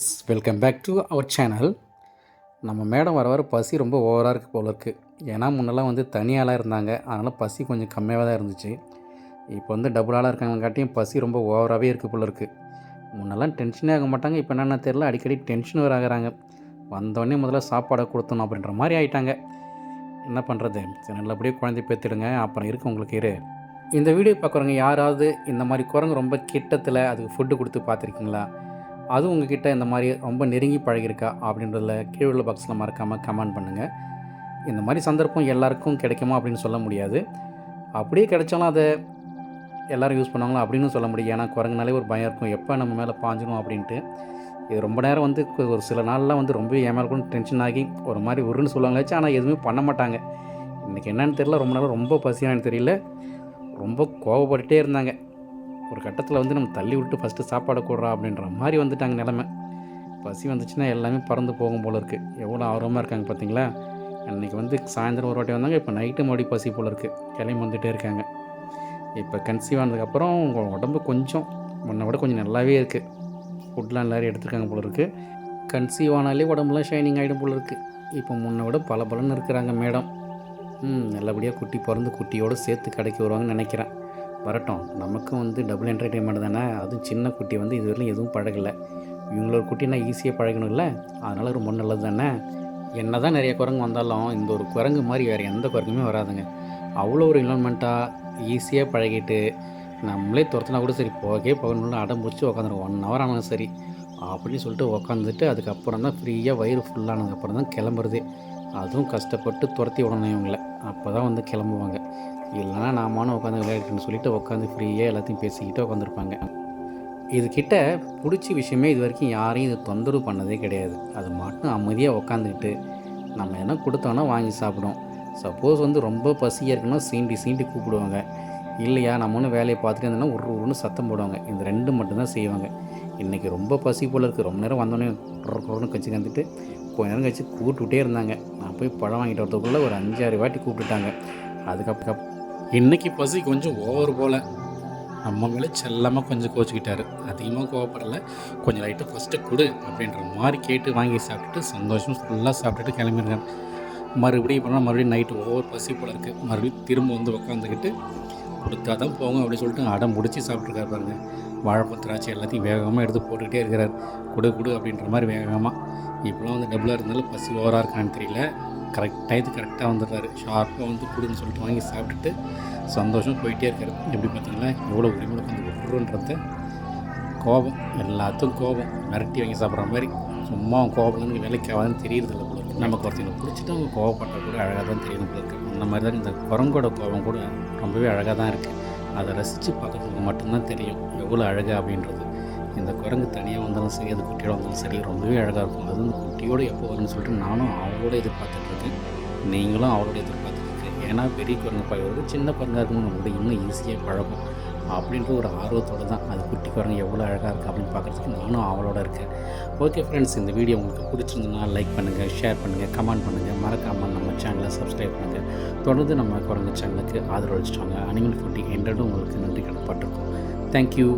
Welcome back to our channel நம்ம madam வர வர பசி ரொம்ப ஓவராக இருக்குது போல இருக்குது ஏன்னா முன்னெல்லாம் வந்து தனியாளாக இருந்தாங்க. அதனால் பசி கொஞ்சம் கம்மியாக தான் இருந்துச்சு. இப்போ வந்து டபுள் ஆளாக இருக்காங்கங்காட்டியும் பசி ரொம்ப ஓவராகவே இருக்குது போல இருக்குது முன்னெல்லாம் டென்ஷனே ஆக மாட்டாங்க. இப்போ என்னென்ன தெரில அடிக்கடி டென்ஷன் வேறு ஆகுறாங்க. வந்தோடனே முதல்ல சாப்பாடை கொடுத்தணும் அப்படின்ற மாதிரி ஆகிட்டாங்க என்ன பண்ணுறது சரி நல்லபடியாக குழந்தை பேத்துடுங்க அப்புறம் இருக்குது உங்களுக்கு இரு. இந்த வீடியோ பார்க்குறவங்க யாராவது இந்த மாதிரி குரங்கு ரொம்ப கிட்டத்தில் அதுக்கு ஃபுட்டு கொடுத்து பார்த்துருக்கீங்களா? அதுவும் உங்ககிட்ட இந்த மாதிரி ரொம்ப நெருங்கி பழகிருக்கா அப்படின்றதில் கீழே உள்ள பாக்ஸில் மறக்காமல் கமெண்ட் பண்ணுங்கள் இந்த மாதிரி சந்தர்ப்பம் எல்லாருக்கும் கிடைக்குமா அப்படின்னு சொல்ல முடியாது. அப்படியே கிடைச்சாலும் அதை எல்லோரும் யூஸ் பண்ணுவாங்களா அப்படின்னு சொல்ல முடியும் ஏன்னா குரங்குனாலே ஒரு பயம் இருக்கும். எப்போ நம்ம மேலே பாஞ்சிடும் அப்படின்ட்டு. இது ரொம்ப நேரம் வந்து ஒரு சில நாள்லாம் வந்து ரொம்ப ஏன் டென்ஷன் ஆகி ஒரு மாதிரி உருன்னு சொல்லுவாங்களாச்சு ஆனால் எதுவுமே பண்ண மாட்டாங்க. இன்றைக்கி என்னன்னு தெரியல. ரொம்ப நேரம் ரொம்ப பசியானு தெரியல. ரொம்ப கோவப்பட்டுகிட்டே இருந்தாங்க. ஒரு கட்டத்தில் வந்து நம்ம தள்ளி விட்டு ஃபஸ்ட்டு சாப்பாடு கூடுறா அப்படின்ற மாதிரி வந்துட்டாங்க நிலமை. பசி வந்துச்சுன்னா எல்லாமே பறந்து போகும் போல இருக்குது எவ்வளோ ஆர்வமாக இருக்காங்க பார்த்தீங்களா அன்றைக்கி வந்து சாயந்தரம் ஒரு வாட்டி வந்தாங்க இப்போ நைட்டு மறுபடி பசி போல் இருக்குது கிளம்பி வந்துகிட்டே இருக்காங்க. இப்போ கன்சீவ் ஆனதுக்கப்புறம் உங்கள் உடம்பு கொஞ்சம் முன்ன விட கொஞ்சம் நல்லாவே இருக்குது ஃபுட்லாம் எல்லோரும் எடுத்துருக்காங்க போல இருக்குது கன்சீவ் ஆனாலே உடம்புலாம் ஷைனிங் ஆகிடும் போல இருக்குது இப்போ முன்ன விட பல பலன்னு இருக்கிறாங்க மேடம் ம் நல்லபடியாக குட்டி பிறந்து குட்டியோடு சேர்த்து கடைக்கு வருவாங்கன்னு நினைக்கிறேன். வரட்டும். நமக்கும் வந்து டபுள் என்டர்டெயின்மெண்ட் தானே? அதுவும் சின்ன குட்டி வந்து இதுவரையிலும் எதுவும் பழகலை. இவங்களோட குட்டினா ஈஸியாக பழகணும்ல? அதனால் ரொம்ப நல்லது தானே? என்ன தான் நிறைய குரங்கு வந்தாலும் இந்த ஒரு குரங்கு மாதிரி வேறு எந்த குரங்குமே வராதுங்க. அவ்வளோ ஒரு இன்வால்மெண்ட்டாக ஈஸியாக பழகிட்டு நம்மளே துரத்துனா கூட சரி போகவே போகணும்னு அடம் பிடிச்சி உட்காந்துரும் ஒன் ஹவர் ஆனாலும் சரி. அப்படின்னு சொல்லிட்டு உக்காந்துட்டு அதுக்கப்புறம் தான் ஃப்ரீயாக வயிறு ஃபுல்லானதுக்கப்புறம் தான் கிளம்புறது. அதுவும் கஷ்டப்பட்டு துரத்தி விடணும் இவங்கள. அப்போ தான் வந்து கிளம்புவாங்க. இல்லைனா நாமானும் உட்காந்து விளையாடுறேன்னு சொல்லிட்டு உட்காந்து ஃப்ரீயாக எல்லாத்தையும் பேசிக்கிட்டு உட்காந்துருப்பாங்க இதுக்கிட்ட பிடிச்ச விஷயமே இது வரைக்கும் யாரையும் இது தொந்தரவு பண்ணதே கிடையாது. அது மட்டும் அமைதியாக உட்காந்துக்கிட்டு நம்ம என்ன கொடுத்தோன்னா வாங்கி சாப்பிடும் சப்போஸ் வந்து ரொம்ப பசியாக இருக்குன்னா சீண்டி சீண்டி கூப்பிடுவாங்க. இல்லையா நம்ம ஒன்று வேலையை பார்த்துட்டு இருந்தோம்னா ஒரு ஒன்று சத்தம் போடுவாங்க. இந்த ரெண்டு மட்டும்தான் செய்வாங்க. இன்றைக்கி ரொம்ப பசி போல் இருக்குது ரொம்ப நேரம் வந்தோடனே குறன்னு கச்சி கந்துட்டு கொஞ்ச நேரம் கழிச்சு கூப்பிட்டுட்டே இருந்தாங்க. நான் போய் பழம் வாங்கிட்டு வரதுக்குள்ளே ஒரு அஞ்சாறு வாட்டி கூப்பிட்டுட்டாங்க. அதுக்கப்புறம் இன்றைக்கி பசி கொஞ்சம் ஓவர் போல். நம்ம மேலே செல்லமாக கொஞ்சம் கோச்சிக்கிட்டாரு. அதிகமாக கோவப்படலை. கொஞ்சம் லைட்டாக ஃபஸ்ட்டு கொடு அப்படின்ற மாதிரி கேட்டு வாங்கி சாப்பிட்டுட்டு சந்தோஷம் ஃபுல்லாக சாப்பிட்டுட்டு கிளம்பிருக்காங்க மறுபடியும் இப்போ மறுபடியும் நைட்டு ஓவர் பசி போல் இருக்குது மறுபடியும் திரும்ப வந்து உட்காந்துக்கிட்டு கொடுத்தா தான் போங்க அப்படின்னு சொல்லிட்டு அடம் முடிச்சு சாப்பிட்ருக்காரு பாருங்க. வாழைப்பழம் திராட்சை எல்லாத்தையும் வேகமாக எடுத்து போட்டுக்கிட்டே இருக்கிறார். கொடு கொடு அப்படின்ற மாதிரி வேகமாக இப்போலாம் வந்து டபுளாக இருந்தாலும் பசி ஓவராக இருக்கான்னு தெரியல. கரெக்ட் டயத்துக்கு கரெக்டாக வந்துடுறாரு. ஷார்ப்பாக வந்து கொடுன்னு சொல்லிட்டு வாங்கி சாப்பிட்டுட்டு சந்தோஷம் போயிட்டே இருக்காரு. எப்படி பார்த்தீங்களா? எவ்வளோ உரிமை உட்காந்து விட்ருன்றத கோபம். எல்லாத்துக்கும் கோபம். மிரட்டி வாங்கி சாப்பிட்ற மாதிரி. சும்மா கோபம்னு வேலைக்கு ஆகாதுன்னு தெரியுறதில்ல. நமக்கு ஒருத்தங்க பிடிச்சிட்டு அவங்க கோவப்பட்ட கூட அழகாக தான் தெரியும் போல அந்த மாதிரி தான் இந்த குரங்கோட கோபம் கூட ரொம்பவே அழகாக தான் இருக்குது அதை ரசித்து பார்க்கறதுக்கு மட்டும்தான் தெரியும் எவ்வளோ அழகாக அப்படின்றது. இந்த குரங்கு தனியாக வந்தாலும் சரி அது குட்டியோட வந்தாலும் சரி ரொம்பவே அழகாக இருக்கும். அது குட்டியோட எப்போ வரும்னு சொல்லிட்டு நானும் அவளோட எதிர்பார்த்துட்ருக்கேன் நீங்களும் அவளோட எதிர்பார்த்துட்ருக்கேன் ஏன்னா பெரிய குரங்கு பழகிறது சின்ன குரங்காக இருக்கும் நம்மளோட இன்னும் ஈஸியாக பழகும் அப்படின்ற ஒரு ஆர்வத்தோடு தான் அது குட்டி குரங்கு எவ்வளோ அழகாக இருக்குது அப்படின்னு பார்க்குறதுக்கு நானும் அவளோட இருக்கேன். ஓகே ஃப்ரெண்ட்ஸ் இந்த வீடியோ உங்களுக்கு பிடிச்சிருந்ததுன்னா லைக் பண்ணுங்கள் ஷேர் பண்ணுங்கள் கமெண்ட் பண்ணுங்கள் மறக்காமல் நம்ம சேனலை சப்ஸ்கிரைப் பண்ணுங்கள் தொடர்ந்து நம்ம குரங்கு சேனலுக்கு ஆதரவு அளிச்சிட்டாங்க அனிமல் ஃபுட்டி என்றும் உங்களுக்கு நன்றி கடப்பட்டிருக்கோம் தேங்க்யூ